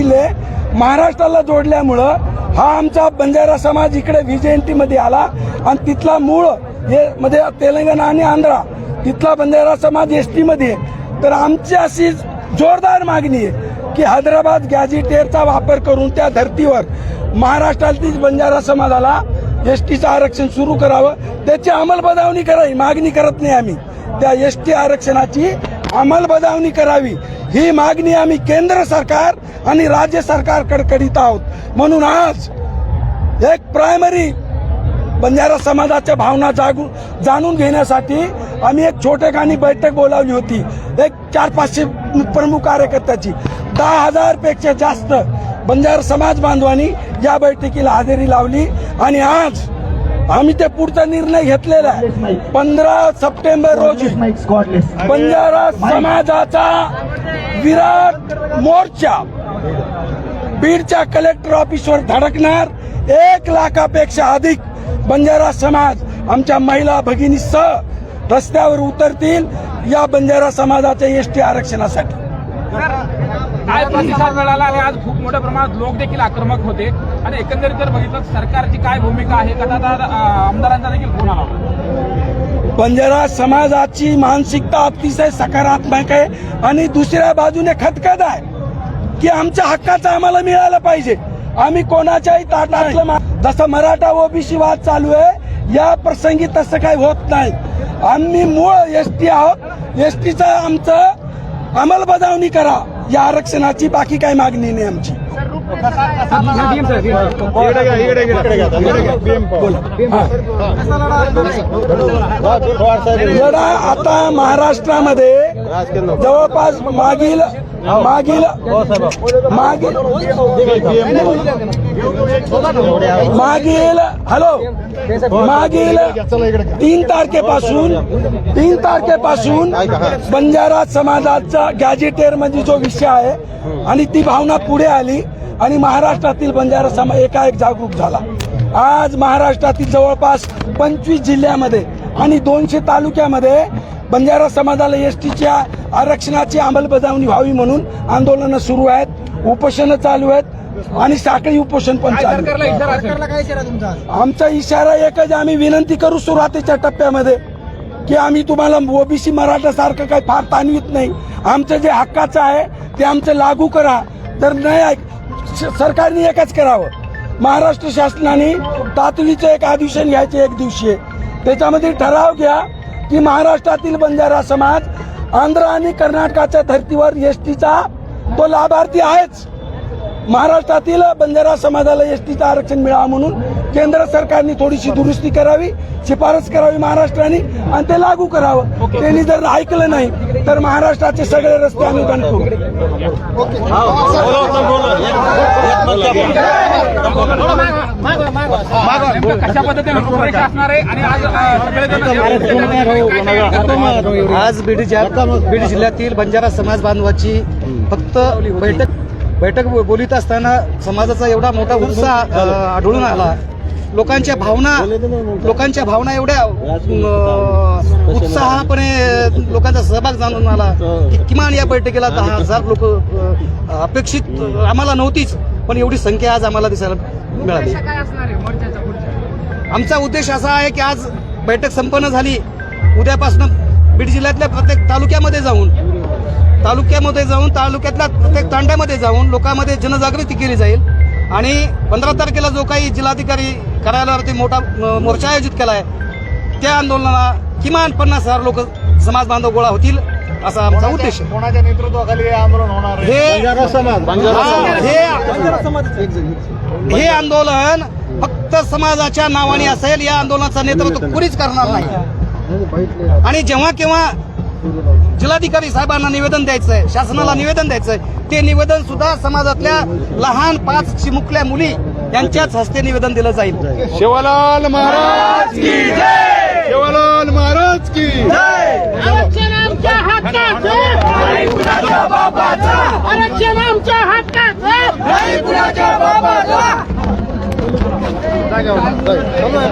जिल्हे महाराष्ट्राला जोडल्यामुळं हा आमचा बंजारा समाज इकडे विजयंतीमध्ये आला. आणि तिथला मूळ हे मध्ये तेलंगणा आणि आंध्रा तिथला बंजारा समाज एस टीमध्ये आहे. तर आमची अशी जोरदार मागणी आहे की हैदराबाद गॅझिटेअरचा वापर करून त्या धर्तीवर महाराष्ट्रातील बंजारा समाजाला एस टीचं आरक्षण सुरू करावं. त्याची अंमलबजावणी करावी. मागणी करत नाही आम्ही. त्या एस टी आरक्षणाची अंमलबजावणी करावी. ही मागणी आम्ही केंद्र सरकार आणि राज्य सरकारकडे करीत आहोत. म्हणून आज एक प्रायमरी बंजारा समाजाच्या भावना जागू जाणून घेण्यासाठी आम्ही एक छोटेखानी बैठक बोलावली होती. एक चार पाचशे प्रमुख कार्यकर्त्याची. दहा हजारपेक्षा जास्त बंजारा समाज बांधवांनी या बैठकीला हजेरी लावली आणि आज आम्ही ते पुढचा निर्णय घेतलेला आहे. पंधरा सप्टेंबर रोजी बंजारा समाजाचा विराट मोर्चा. बीडच्या कलेक्टर ऑफिसवर धडकणार. एक लाखापेक्षा अधिक बंजारा समाज आमच्या महिला भगिनीसह रस्त्यावर उतरतील या बंजारा समाजाच्या एसटी आरक्षणासाठी. काय प्रतिसाद मिळाला आणि आज खूप मोठ्या प्रमाणात लोक देखील आक्रमक होते. आणि एकंदरीत जर बघितलं सरकारची काय भूमिका आहे आमदारांचा देखील फोन आला बंजारा समाजाची मानसिकता अतिशय सकारात्मक आहे आणि दुसऱ्या बाजूने खतखत आहे की आमच्या हक्काचं आम्हाला मिळालं पाहिजे. आम्ही कोणाच्याही ताटातलं जसं मराठा ओबीसी वाद चालू आहे या प्रसंगी तसं काही होत नाही. आम्ही मूळ एस टी आहोत. एस टीचा आमचं अंमलबजावणी करा. या आरक्षणाची बाकी काही मागणी नाही आमची. लढा आता महाराष्ट्रामध्ये जवळपास मागील मागील मागील मागील हॅलो मागील तीन तारखेपासून तीन तारखेपासून बंजारा समाजाचा गॅजेटेअर म्हणजे जो विषय आहे आणि ती भावना पुढे आली. आणि महाराष्ट्रातील बंजारा समाज एकाएक जागरूक झाला. आज महाराष्ट्रातील जवळपास पंचवीस जिल्ह्यामध्ये आणि दोनशे तालुक्यामध्ये बंजारा समाजाला एस टीच्या आरक्षणाची अंमलबजावणी व्हावी म्हणून आंदोलनं सुरू आहेत उपोषणं चालू आहेत आणि साखळी उपोषण पण चालू? आमचा इशारा एकच आम्ही विनंती करू सुरुवातीच्या टप्प्यामध्ये की आम्ही तुम्हाला ओबीसी मराठा सारखं काही फार ताणवित नाही. आमचं जे हक्काचं आहे ते आमचं लागू करा. तर नाही ऐक सरकारने एकच करावं. महाराष्ट्र शासनाने तातडीचं एक अधिवेशन घ्यायचे एक दिवशी त्याच्यामध्ये ठराव घ्या की महाराष्ट्रातील बंजारा समाज आंध्र आणि कर्नाटकाच्या धर्तीवर एस टीचा तो लाभार्थी आहेच. महाराष्ट्रातील बंजारा समाजाला एसटीचं आरक्षण मिळावं म्हणून केंद्र सरकारने थोडीशी दुरुस्ती करावी शिफारस करावी महाराष्ट्राने आणि ते लागू करावं. त्यांनी जर ऐकलं नाही तर महाराष्ट्राचे सगळे रस्ते आम्ही बंद करू. नेमकं कशा पद्धतीने रूपरेषा असणार आहे आणि आज आज बीड बीड जिल्ह्यातील बंजारा समाज बांधवाची फक्त बैठक बैठक बोलीत असताना समाजाचा एवढा मोठा उत्साह आढळून आला. लोकांच्या भावना लोकांच्या भावना एवढ्या उत्साहापणे लोकांचा सहभाग जाणून आला. की किमान या बैठकीला दहा हजार लोक अपेक्षित आम्हाला नव्हतीच पण एवढी संख्या आज आम्हाला दिसायला मिळाली. आमचा उद्देश असा आहे की आज बैठक संपन्न झाली. उद्यापासून बीड जिल्ह्यातल्या प्रत्येक तालुक्यामध्ये जाऊन तालुक्यामध्ये जाऊन तालुक्यातल्या प्रत्येक तांड्यामध्ये जाऊन लोकांमध्ये जनजागृती केली जाईल. आणि पंधरा तारखेला जो काही जिल्हाधिकारी कार्यालयावरती मोठा मोर्चा आयोजित केला आहे त्या आंदोलनाला किमान पन्नास हजार लोक समाज बांधव गोळा होतील असा आमचा उद्देश आहे. कोणाच्या नेतृत्वाखाली हे आंदोलन होणार आहे? हे समाज. हा, हे हे आंदोलन फक्त समाजाच्या नावाने असेल या आंदोलनाचं नेतृत्व कुणीच करणार नाही. आणि जेव्हा केव्हा जिल्हाधिकारी साहेबांना निवेदन द्यायचंय शासनाला निवेदन द्यायचंय ते निवेदन सुद्धा समाजातल्या लहान पाच चिमुकल्या मुली यांच्याच हस्ते निवेदन दिलं जाईल. शिवलाल महाराज की जय! शिवलाल महाराज की आरक्षण आमच्या हक्काचं आरक्षण आमच्या हक्काचं